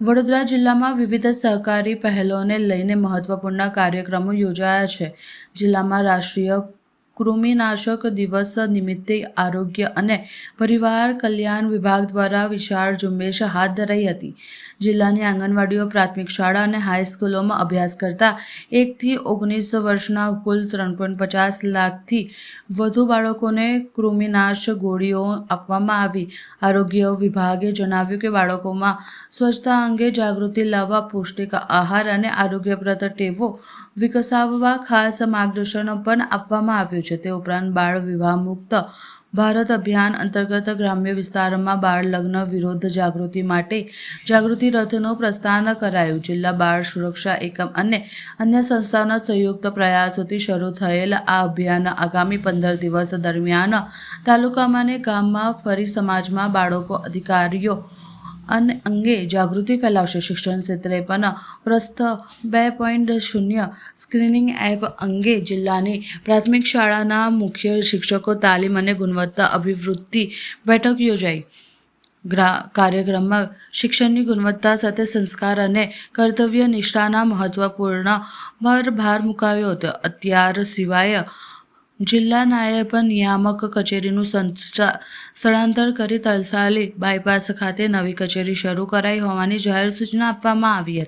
વડોદરા જિલ્લામાં વિવિધ સહકારી પહેલોને લઈને મહત્વપૂર્ણ કાર્યક્રમો યોજાયા છે. જિલ્લામાં રાષ્ટ્રીય કૃમિનાશક દિવસ નિમિત્તે આરોગ્ય અને પરિવાર કલ્યાણ વિભાગ દ્વારા વિશાળ ઝુંબેશ હાથ ધરાઈ હતી. જિલ્લાની આંગણવાડીઓ, પ્રાથમિક શાળા અને હાઈસ્કૂલોમાં અભ્યાસ કરતા એકથી ઓગણીસ વર્ષના કુલ ત્રણ પોઈન્ટ પચાસ લાખથી વધુ બાળકોને કૃમિનાશ ગોળીઓ આપવામાં આવી. આરોગ્ય વિભાગે જણાવ્યું કે બાળકોમાં સ્વચ્છતા અંગે જાગૃતિ લાવવા, પૌષ્ટિક આહાર અને આરોગ્યપ્રદ ટેવો વિકસાવવા ખાસ માર્ગદર્શન પણ આપવામાં આવ્યું છે. તે ઉપરાંત બાળ વિવાહ મુક્ત ભારત અભિયાન અંતર્ગત ગ્રામ્ય વિસ્તારમાં બાળ લગ્ન વિરોધ જાગૃતિ માટે જાગૃતિ રથનું પ્રસ્થાન કરાયું. જિલ્લા બાળ સુરક્ષા એકમ અને અન્ય સંસ્થાઓના સંયુક્ત પ્રયાસોથી શરૂ થયેલ આ અભિયાન આગામી પંદર દિવસ દરમિયાન તાલુકામાં અને ગામમાં ફરી સમાજમાં બાળકો, અધિકારીઓ અને અંગે જાગૃતિ ફેલાવશે. શિક્ષણ ક્ષેત્રે પણ પ્રસ્થ બે પોઈન્ટ શૂન્ય સ્ક્રીનિંગ એપ અંગે જિલ્લાની પ્રાથમિક શાળાના મુખ્ય શિક્ષકો તાલીમ અને ગુણવત્તા અભિવૃદ્ધિ બેઠક યોજાઈ. કાર્યક્રમમાં શિક્ષણની ગુણવત્તા સાથે સંસ્કાર અને કર્તવ્ય નિષ્ઠાના મહત્વપૂર્ણ પર ભાર મુકાયો હતો. અત્યાર સિવાય જિલ્લા નાયબ નિયામક કચેરીનું સંચા, સ્થળાંતર કરી તલસાલી બાયપાસ ખાતે નવી કચેરી શરૂ કરાઈ હોવાની જાહેર સૂચના આપવામાં આવી હતી.